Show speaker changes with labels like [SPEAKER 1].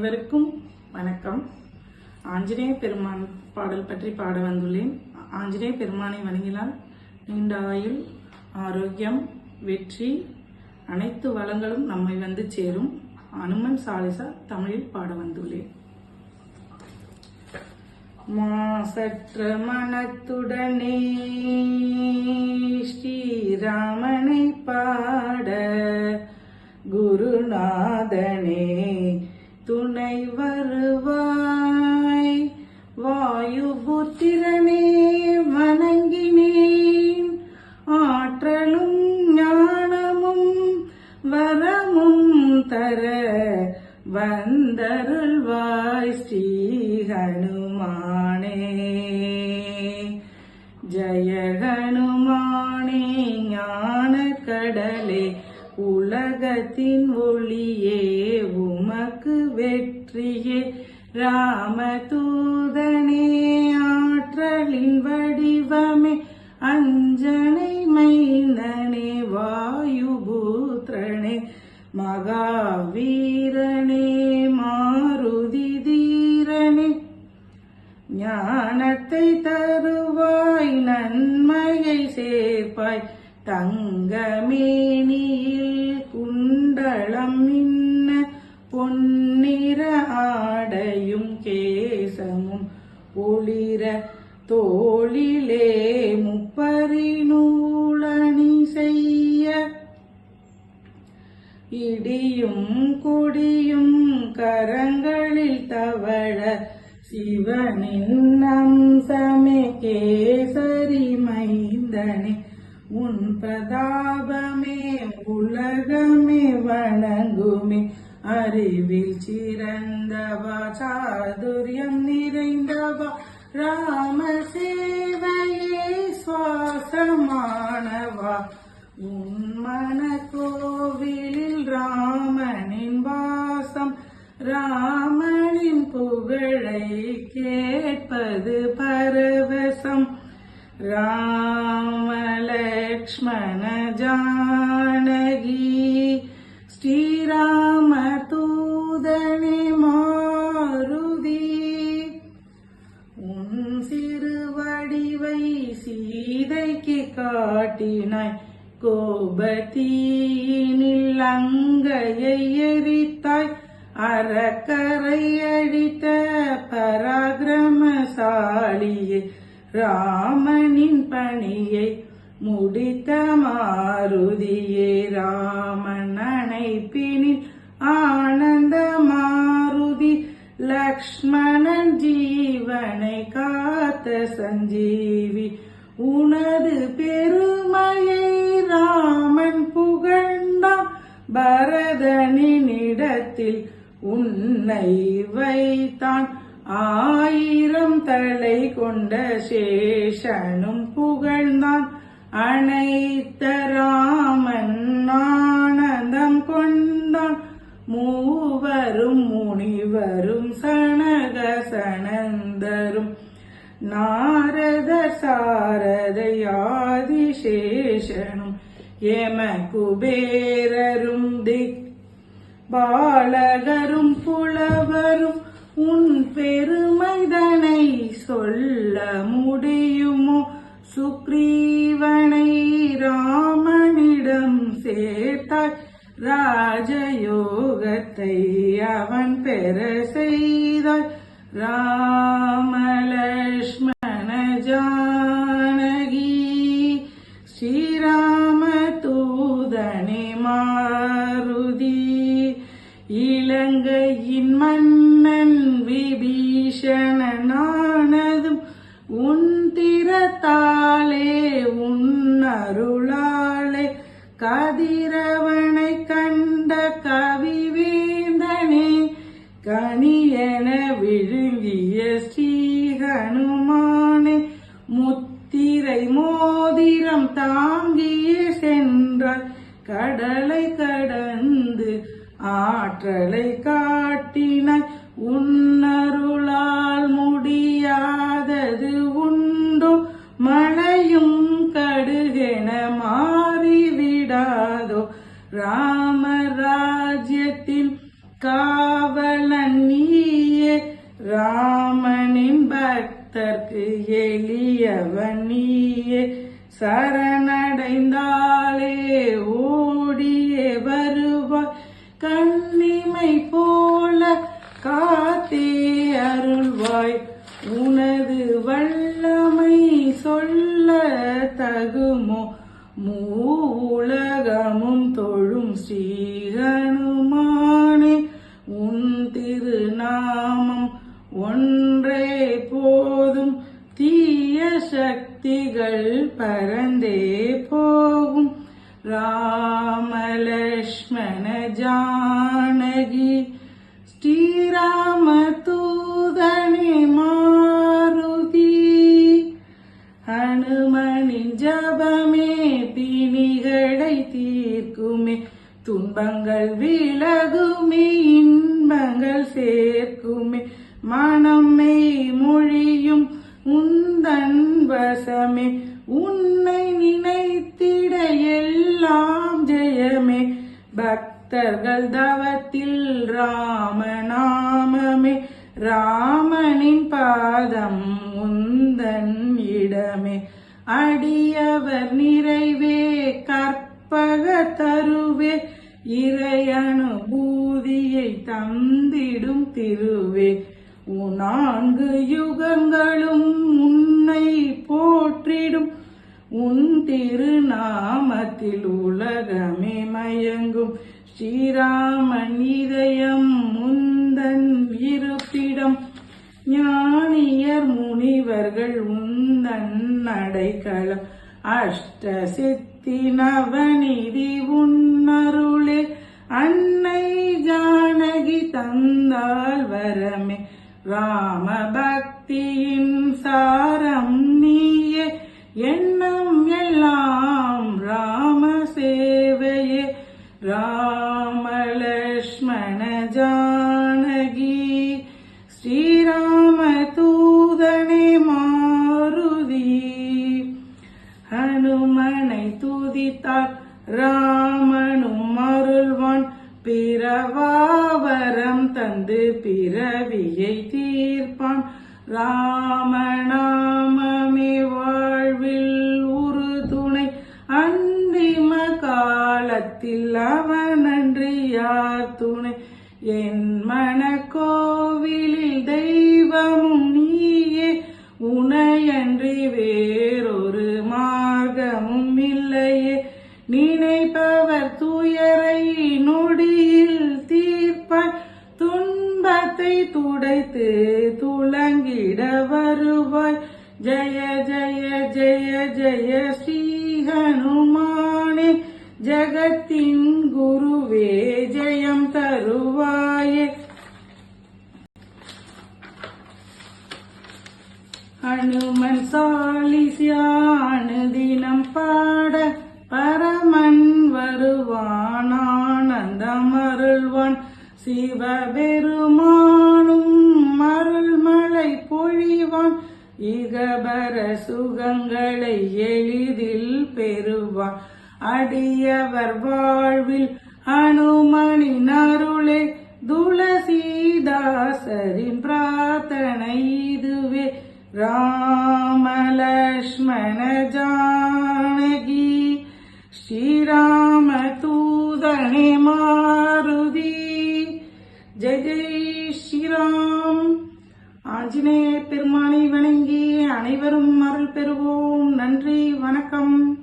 [SPEAKER 1] அனைவருக்கும் வணக்கம். ஆஞ்சநேய பெருமான் பாடல் பற்றி பாட வந்துள்ளேன். ஆஞ்சநேய பெருமானை வணங்கினால் நீண்ட ஆயுள் ஆரோக்கியம் வெற்றி அனைத்து வளங்களும் நம்மை வந்து சேரும். அனுமன் சாலிசா தமிழில் பாட வந்துள்ளேன். மாசற்ற மனத்துடனே ஸ்ரீராமனை பாட குருநாதனே துணை வருவாய். வாயு புத்திரனே வணங்கினேன் ஆற்றலும் ஞானமும் வரமும் தர வந்தருள்வாய் ஸ்ரீ ஹனுமானே ஜய ஹனுமானே ஞான கடலே உலகத்தின் ஒளி ராமதூதனே ஆற்றலின் வடிவமே அஞ்சனை மைந்தனே வாயுபூத்திரனே மகாவீரனே மாருதி தீரனே. ஞானத்தை தருவாய் நன்மையை சேர்ப்பாய் தங்கமேனியில் தோளிலே முப்பரிநூலணி செய்ய இடியும் கொடியும் கரங்களில் தவழ சிவனின் அம்சமே கேசரி மைந்தனே. உன் பிரதாபமே உலகமே வணங்குமே. அறிவில் சிறந்தவா சாதுரியம் நிறைந்தவா ராம சேவையே சுவாசமானவா உன்மன கோவிலில் ராமனின் வாசம் ராமனின் புகழை கேட்பது பரவசம். ராமலக்ஷ்மண ஜானகி ஸ்ரீராம தூதனே காட்டினாய். கோபத்தீனில் அங்கையை எரித்தாய். அறக்கரை அடித்த பராக்கிரமசாலியே ராமனின் பணியை முடித்த மாருதியே ராமன் அணைப்பினில் ஆனந்த மாருதி லக்ஷ்மணன் ஜீவனை காத்த சஞ்சீவி உனது பெருமையை ராமன் புகழ்ந்தான். பரதனினிடத்தில் உன்னை வைத்தான். ஆயிரம் தலை கொண்ட சேஷனும் புகழ்ந்தான். அனைத்த ராமன் ஆனந்தம் கொண்டான். மூவரும் முனிவரும் சனக சனந்தரும் நாரத சாரதை ஆதிசேஷனும் ஏம குபேரரும் திக் பாலகரும் புலவரும் உன் பெருமைதனை சொல்ல முடியுமோ? சுக்ரீவனை ராமனிடம் சேர்த்தாய். ராஜயோகத்தை அவன் பெற செய்தாய். ராமலக்ஷ்மண ஜானகி ஸ்ரீராம தூதனே மாருதி. இலங்கையின் மன்னன் விபீஷணனானதும் உன் திறத்தாலே உன் அருளாலே கதிரவனை கண்ட கவி என விழுங்கிய ஸ்ரீ ஹனுமானே முத்திரை மோதிரம் தாங்கிய சென்றார் கடலை கடந்து ஆற்றலை காட்டினாய். உன்ன எளியவன் நீயே சரணடைந்தாலே ஓடியே வருவாய். கண்ணிமை போல காத்தே அருள்வாய். உனது வல்லமை சொல்ல தகுமோ? மூலகமும் தொழும் ஸ்ரீகனுமானே உன் திருநாமம் ஒன்றே சக்திகள் பரந்தே போகும். ராமலக்ஷ்மண ஜானகி ஸ்ரீராம தூதனி மாருதி. ஹனுமனின் ஜபமே பிணிகளை தீர்க்குமே. துன்பங்கள் விலகுமே இன்பங்கள் சேர்க்குமே. மனம் மெய் மொழியும் உந்தன் வசமே உன்னை நினைத்திட எல்லாம் ஜெயமே. பக்தர்கள் தவத்தில் ராமநாமமே ராமனின் பாதம் உந்தன் இடமே. அடியவர் நிறைவே கற்பக தருவே. இறையனுபூதியை தந்திடும் திருவே. நான்கு யுகங்களும் உன்னை போற்றிடும். உன் திருநாமத்தில் உலகமே மயங்கும். ஸ்ரீராமன் இதயம் முந்தன் இருப்பிடம். ஞானியர் முனிவர்கள் உந்தன் நடைக்களம் அஷ்ட சித்தி நவநிதி உன்னருளே. அன்னை ஜானகி தந்தால் வரமே. ராம பக்தியின் சாரம் நீயே எண்ணம் எல்லாம் ராம சேவையே. ராம லக்ஷ்மண ஜானகி ஸ்ரீராம தூதனே மாருதி. ஹனுமனை துதித்தார் ராமனும் அருள்வான். பிறவாவரம் தந்து பிறவியை தீர்ப்பான். ராமநாமமே வாழ்வில் ஒரு துணை அந்திம காலத்தில் அவனன்றி யார் துணை? என் மன கோவிலில் துன்பத்தை துடைத்து துளங்கிட வருவாய். ஜய ஜய ஜய ஜய ஸ்ரீ ஹனுமானே ஜகத்தின் குருவே ஜெயம் தருவாயே. அனுமன் சாலிசியானு தினம் பாட பரமன் வருவான் ஆனந்தம் அருள்வான். சிவபெருமானும் அருள்மழை பொழிவான். இகபர சுகங்களை எளிதில் பெறுவான். அடியவர் வாழ்வில் அனுமணி நருளே துளசிதாசரின் பிரார்த்தனை இதுவே. ராமலக்ஷ்மண ஜானகி ஸ்ரீராம் ஆஞ்சநேய பெருமானை வணங்கி அனைவரும் அருள் பெறுவோம். நன்றி வணக்கம்.